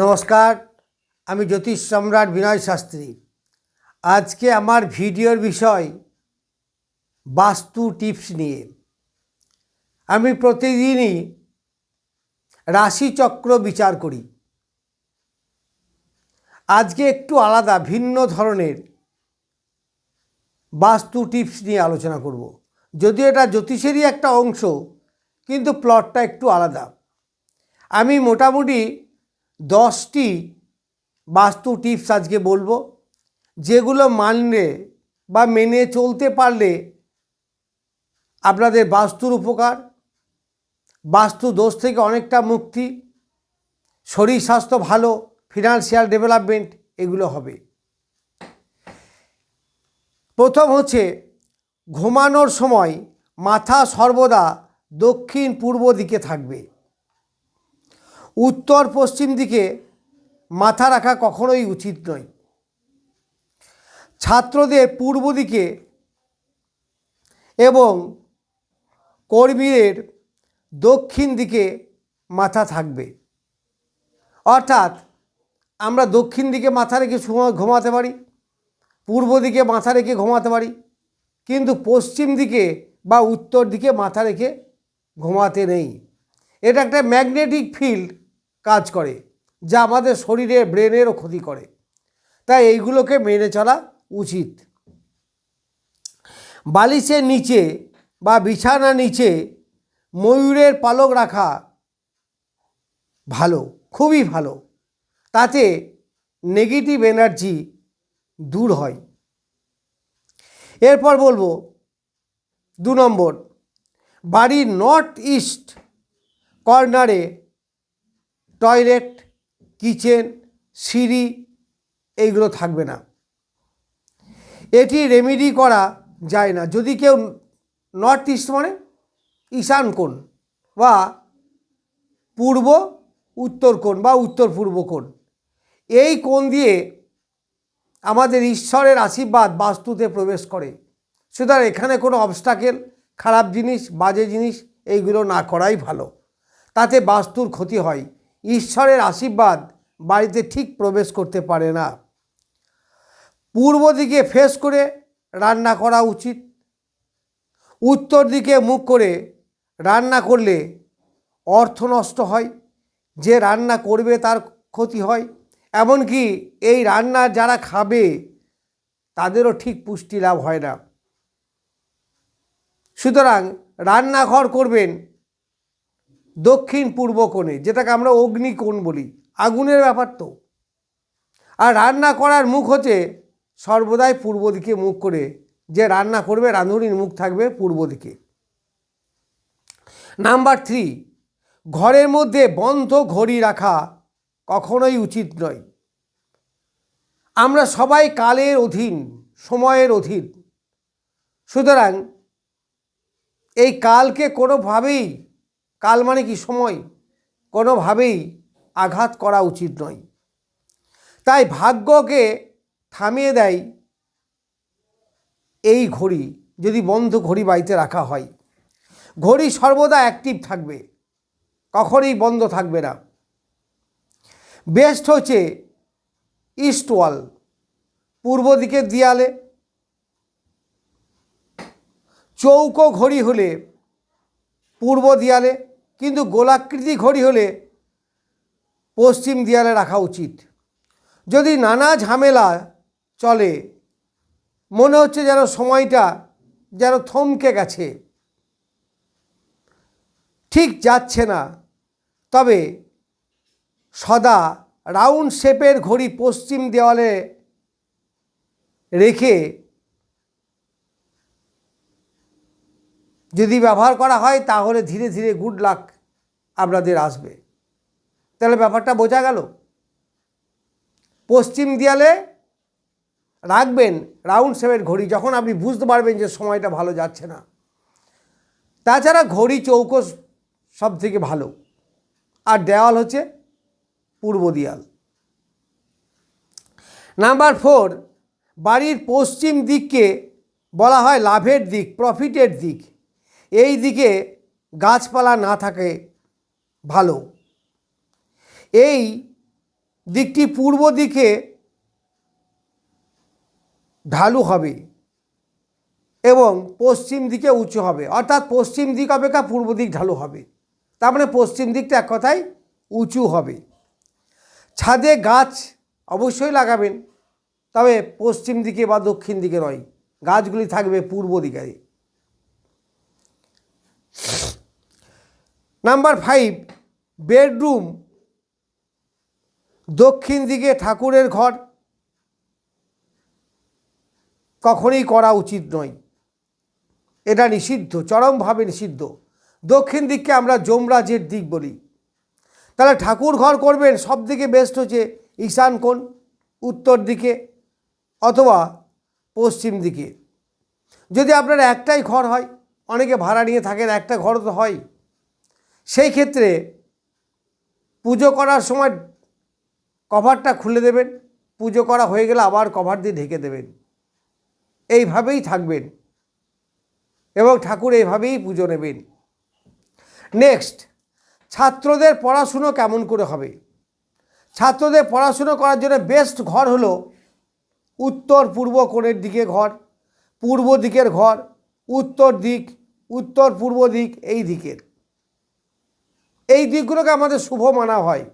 নমস্কার, আমি জ্যোতিষ সম্রাট বিনয় শাস্ত্রী। আজকে আমার ভিডিওর বিষয় বাস্তু টিপস নিয়ে। আমি প্রতিদিনই রাশিচক্র বিচার করি। আজকে একটু আলাদা, ভিন্ন ধরনের বাস্তু টিপস নিয়ে আলোচনা করব। যদিও এটা জ্যোতিষেরই একটা অংশ, কিন্তু প্লটটা একটু আলাদা। আমি মোটামুটি দশটি বাস্তু টিপস আজকে বলব, যেগুলো মানলে বা মেনে চলতে পারলে আপনাদের বাস্তুর উপকার, বাস্তু দোষ থেকে অনেকটা মুক্তি, শরীর স্বাস্থ্য ভালো ফিনান্সিয়াল ডেভেলপমেন্ট এগুলো হবে। প্রথম হচ্ছে ঘুমানোর সময় মাথা সর্বদা দক্ষিণ পূর্ব দিকে থাকবে। উত্তর পশ্চিম দিকে মাথা রাখা কখনোই উচিত নয়। ছাত্রদের পূর্ব দিকে এবং কর্মীদের দক্ষিণ দিকে মাথা থাকবে। অর্থাৎ আমরা দক্ষিণ দিকে মাথা রেখে ঘুমাতে পারি, পূর্ব দিকে মাথা রেখে ঘুমাতে পারি, কিন্তু পশ্চিম দিকে বা উত্তর দিকে মাথা রেখে ঘুমাতে নেই। এটা একটা ম্যাগনেটিক ফিল্ড। কাজ করে, যা আমাদের শরীরে, ব্রেনেরও ক্ষতি করে। তাই এইগুলোকে মেনে চলা উচিত। বালিশের নিচে বা বিছানার নিচে ময়ূরের পালক রাখা ভালো, খুবই ভালো। তাতে নেগেটিভ এনার্জি দূর হয়। এরপর বলব, দু নম্বর, বাড়ির নর্থ ইস্ট কর্নারে টয়লেট, কিচেন, সিঁড়ি এইগুলো থাকবে না। এটি রেমেডি করা যায় না। যদি কেউ নর্থ ইস্ট মানে ঈশান কোণ বা পূর্ব উত্তর কোণ বা উত্তর পূর্ব কোণ, এই কোণ দিয়ে আমাদের ঈশ্বরের আশীর্বাদ বাস্তুতে প্রবেশ করে। সুতরাং এখানে কোনো অবস্টাকেল খারাপ জিনিস, বাজে জিনিস এইগুলো না করাই ভালো। তাতে বাস্তুর ক্ষতি হয়। ঈশ্বরের আশীর্বাদ বাড়িতে ঠিক প্রবেশ করতে পারে না। পূর্ব দিকে ফেস করে রান্না করা উচিত। উত্তর দিকে মুখ করে রান্না করলে অর্থ নষ্ট হয়। যে রান্না করবে তার ক্ষতি হয়। এমনকি এই রান্না যারা খাবে, তাদেরও ঠিক পুষ্টি লাভ হয় না। সুতরাং রান্নাঘর করবেন দক্ষিণ পূর্ব কোণে, যেটাকে আমরা অগ্নিকোণ বলি, আগুনের ব্যাপার তো। আর রান্না করার মুখ হচ্ছে সর্বদাই পূর্ব দিকে মুখ করে, যে রান্না করবে রাঁধুনির মুখ থাকবে পূর্ব দিকে। নাম্বার থ্রি, ঘরের মধ্যে বন্ধ ঘড়ি রাখা কখনোই উচিত নয়। আমরা সবাই কালের অধীন, সময়ের অধীন। সুতরাং এই কালকে কোনোভাবেই কাল মানে কি সময়? কোনোভাবেই আঘাত করা উচিত নয়। তাই ভাগ্যকে থামিয়ে দেয় এই ঘড়ি, যদি বন্ধ ঘড়ি বাড়িতে রাখা হয়। ঘড়ি সর্বদা অ্যাক্টিভ থাকবে, কখনই বন্ধ থাকবে না। বেস্ট হচ্ছে ইস্ট ওয়াল পূর্ব দিকের দেয়ালে। চৌকো ঘড়ি হলে পূর্ব দেয়ালে। কিন্তু গোলাকৃতি ঘড়ি হলে পশ্চিম দেয়ালে রাখা উচিত। যদি নানা ঝামেলা চলে, মনে হচ্ছে যেন সময়টা যেন থমকে গেছে। ঠিক যাচ্ছে না। তবে সদা রাউন্ড শেপের ঘড়ি পশ্চিম দেওয়ালে রেখে যদি ব্যবহার করা হয়, তাহলে ধীরে ধীরে গুড লাক আপনাদের আসবে। তাহলে ব্যাপারটা বোঝা গেল? পশ্চিম দেয়ালে রাখবেন রাউন্ড শেপের ঘড়ি, যখন আপনি বুঝতে পারবেন যে সময়টা ভালো যাচ্ছে না। তাছাড়া ঘড়ি চৌকো সব থেকে ভালো। আর দেওয়াল হচ্ছে পূর্ব দেয়াল। নাম্বার ফোর, বাড়ির পশ্চিম দিককে বলা হয় লাভের দিক, প্রফিটের দিক। এই দিকে গাছপালা না থাকে ভালো। এই দিকটি পূর্ব দিকে ঢালু হবে এবং পশ্চিম দিকে উঁচু হবে। অর্থাৎ পশ্চিম দিক অপেক্ষা পূর্ব দিক ঢালু হবে। তার মানে পশ্চিম দিকটা এক কথায় উঁচু হবে। ছাদে গাছ অবশ্যই লাগাবেন, তবে পশ্চিম দিকে বা দক্ষিণ দিকে নয়। গাছগুলি থাকবে পূর্ব দিকে। নাম্বার ফাইভ, বেডরুম, দক্ষিণ দিকে ঠাকুরের ঘর, কখনোই করা উচিত নয়। এটা নিষিদ্ধ, চরমভাবে নিষিদ্ধ। দক্ষিণ দিককে আমরা যমরাজের দিক বলি। তাহলে ঠাকুর ঘর করবেন সব থেকে বেস্ট হচ্ছে ঈশান কোণ, উত্তর দিকে অথবা পশ্চিম দিকে। যদি আপনার একটাই ঘর হয়, অনেকে ভাড়া নিয়ে থাকেন, একটা ঘর তো হয়। সেই ক্ষেত্রে পুজো করার সময় কভারটা খুলে দেবেন। পুজো করা হয়ে গেলে আবার কভার দিয়ে ঢেকে দেবেন। এইভাবেই থাকবেন এবং ঠাকুর এইভাবেই পুজো নেবেন। নেক্সট, ছাত্রদের পড়াশুনো কেমন করে হবে? ছাত্রদের পড়াশুনো করার জন্য বেস্ট ঘর হলো উত্তর পূর্ব কোণের দিকে ঘর, পূর্ব দিকের ঘর, উত্তর দিক, উত্তর পূর্ব দিক, এই দিকের। এই দিকগুলোকে আমাদের শুভ মানা হয়।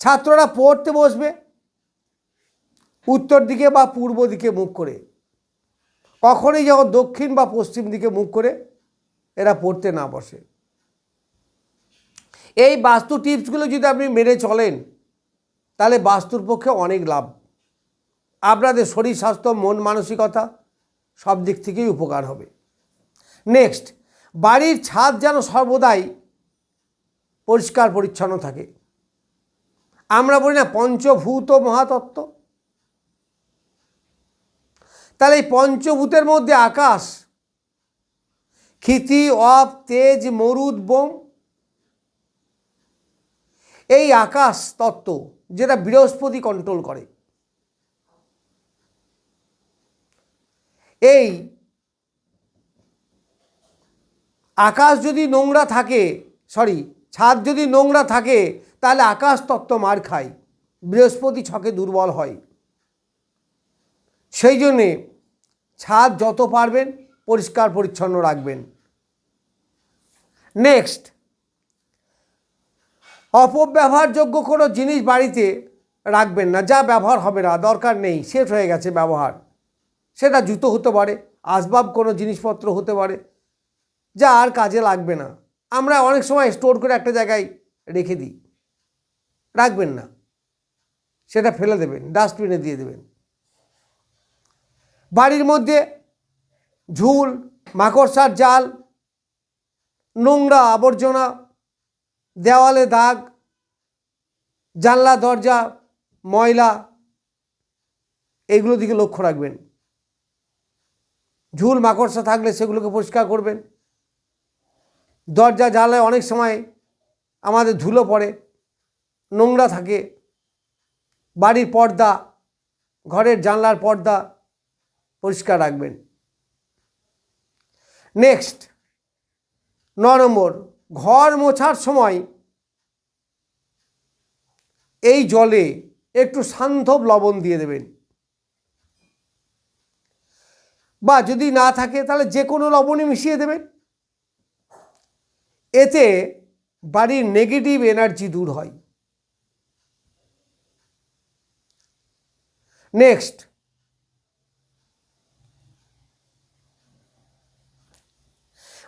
ছাত্ররা পড়তে বসবে, উত্তর দিকে বা পূর্ব দিকে মুখ করে। কখনোই যখন দক্ষিণ বা পশ্চিম দিকে মুখ করে, এরা পড়তে না বসে। এই বাস্তু টিপসগুলো যদি আপনি মেনে চলেন, তাহলে বাস্তুর পক্ষে অনেক লাভ। আপনাদের শরীর, স্বাস্থ্য, মন, মানসিকতা সব দিক থেকেই উপকার হবে। নেক্সট বাড়ির ছাদ যেন সর্বদাই পরিষ্কার পরিচ্ছন্ন থাকে। আমরা বলি না পঞ্চভূত মহাতত্ত্ব। তাহলে এই পঞ্চভূতের মধ্যে আকাশ, ক্ষিতি অপ তেজ, মরুদ, বোম, এই আকাশ তত্ত্ব যেটা বৃহস্পতি কন্ট্রোল করে। এই আকাশ যদি নোংরা থাকে সরি ছাদ যদি নোংরা থাকে, তাহলে আকাশ তত্ত্ব মার খায়। বৃহস্পতি ছকে দুর্বল হয়। সেই জন্যে ছাদ যত পারবেন, পরিষ্কার পরিচ্ছন্ন রাখবেন। নেক্সট অপব্যবহারযোগ্য কোনো জিনিস বাড়িতে রাখবেন না। যা ব্যবহার হবে না, দরকার নেই শেষ হয়ে গেছে ব্যবহার। সেটা জুতো হতে পারে, আসবাব কোনো জিনিসপত্র হতে পারে, যা আর কাজে লাগবে না। আমরা অনেক সময় স্টোর করে একটা জায়গায় রেখে দিই। রাখবেন না। সেটা ফেলে দেবেন, ডাস্টবিনে দিয়ে দেবেন। বাড়ির মধ্যে ঝুল, মাকড়সার জাল, নোংরা আবর্জনা, দেওয়ালে দাগ, জানলা, দরজা, ময়লা, এগুলো দিকে লক্ষ্য রাখবেন। ঝুল, মাকড়সা থাকলে সেগুলোকে পরিষ্কার করবেন। দরজা জানলায় অনেক সময় আমাদের ধুলো পড়ে, নোংরা থাকে, বাড়ির পর্দা, ঘরের জানলার পর্দা পরিষ্কার রাখবেন। নেক্সট ন নম্বর, ঘর মোছার সময় এই জলে একটু সান্ধ্য লবণ দিয়ে দেবেন। বা যদি না থাকে তাহলে যে কোনো লবণই মিশিয়ে দেবেন। এতে বাড়ির নেগেটিভ এনার্জি দূর হয়। নেক্সট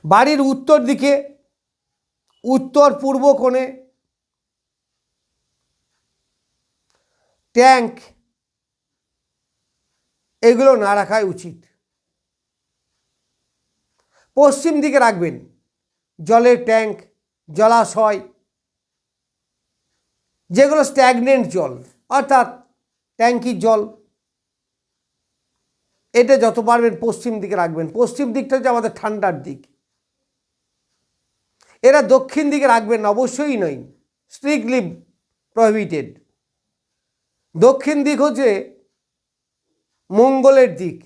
বাড়ির উত্তর দিকে, উত্তর পূর্ব কোণে ট্যাঙ্ক এগুলো না রাখাই উচিত। পশ্চিম দিকে রাখবেন। জলের ট্যাঙ্ক, জলাশয়, যেগুলো স্ট্যাগনেন্ট জল, অর্থাৎ ট্যাঙ্কির জল, এটা যত পারবেন পশ্চিম দিকে রাখবেন। পশ্চিম দিকটা হচ্ছে আমাদের ঠান্ডার দিক। এরা দক্ষিণ দিকে রাখবেন অবশ্যই নয় স্ট্রিক্টলি প্রহিবিটেড দক্ষিণ দিক হচ্ছে মঙ্গলের দিক,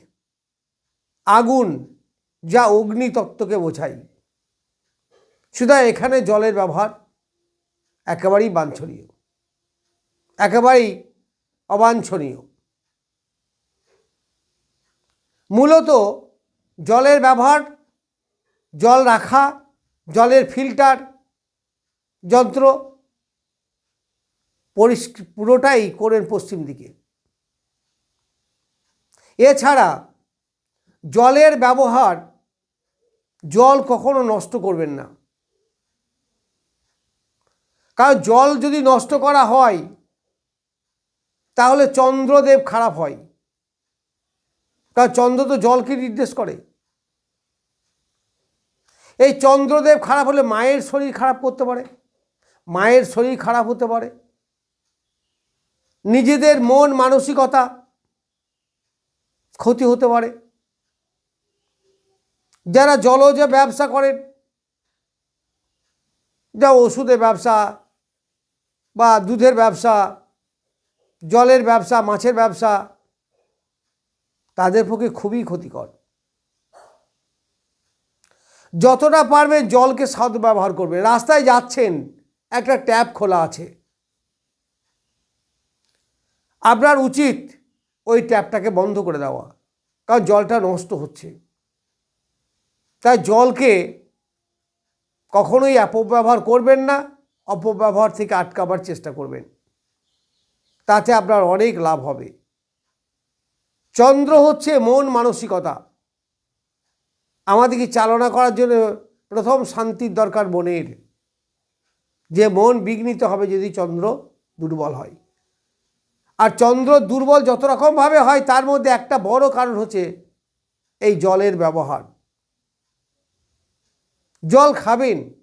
আগুন, যা অগ্নিতত্ত্বকে বোঝায়। সুতরাং এখানে জলের ব্যবহার একেবারেই বাঞ্ছনীয়। একেবারেই অবাঞ্ছনীয়। মূলত জলের ব্যবহার, জল রাখা, জলের ফিল্টার যন্ত্র পরিষ্ক, পুরোটাই করেন পশ্চিম দিকে। এছাড়া জলের ব্যবহার জল কখনো নষ্ট করবেন না। কারণ জল যদি নষ্ট করা হয়, তাহলে চন্দ্রদেব খারাপ হয়। কারণ চন্দ্র তো জলকে নির্দেশ করে। এই চন্দ্রদেব খারাপ হলে মায়ের শরীর খারাপ করতে পারে। মায়ের শরীর খারাপ হতে পারে। নিজেদের মন মানসিকতা ক্ষতি হতে পারে। যারা জলজ ব্যবসা করেন যা ওষুধের ব্যবসা বা দুধের ব্যবসা, জলের ব্যবসা, মাছের ব্যবসা, তাদের পক্ষে খুবই ক্ষতিকর। যতটা পারবেন জলকে সদ্ব্যবহার করবেন রাস্তায় যাচ্ছেন, একটা ট্যাপ খোলা আছে। আপনার উচিত ওই ট্যাপটাকে বন্ধ করে দেওয়া, কারণ জলটা নষ্ট হচ্ছে। তাই জলকে কখনোই অপব্যবহার করবেন না। অপব্যবহার থেকে আটকাবার চেষ্টা করবেন। তাতে আপনার অনেক লাভ হবে। চন্দ্র হচ্ছে মন মানসিকতা। আমাদেরকে চালনা করার জন্য প্রথম শান্তির দরকার মনের। যে মন বিঘ্নিত হবে যদি চন্দ্র দুর্বল হয়। আর চন্দ্র দুর্বল যত রকমভাবে হয়, তার মধ্যে একটা বড় কারণ হচ্ছে এই জলের ব্যবহার। জল খাবেন।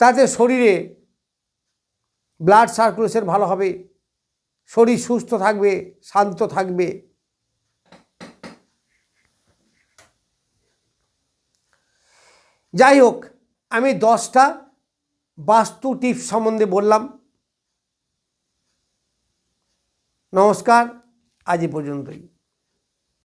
তাতে শরীরে ব্লাড সার্কুলেশন ভালো হবে, শরীর সুস্থ থাকবে, শান্ত থাকবে। যাই হোক, আমি দশটা বাস্তু টিপস সম্বন্ধে বললাম। নমস্কার, আজ পর্যন্তই।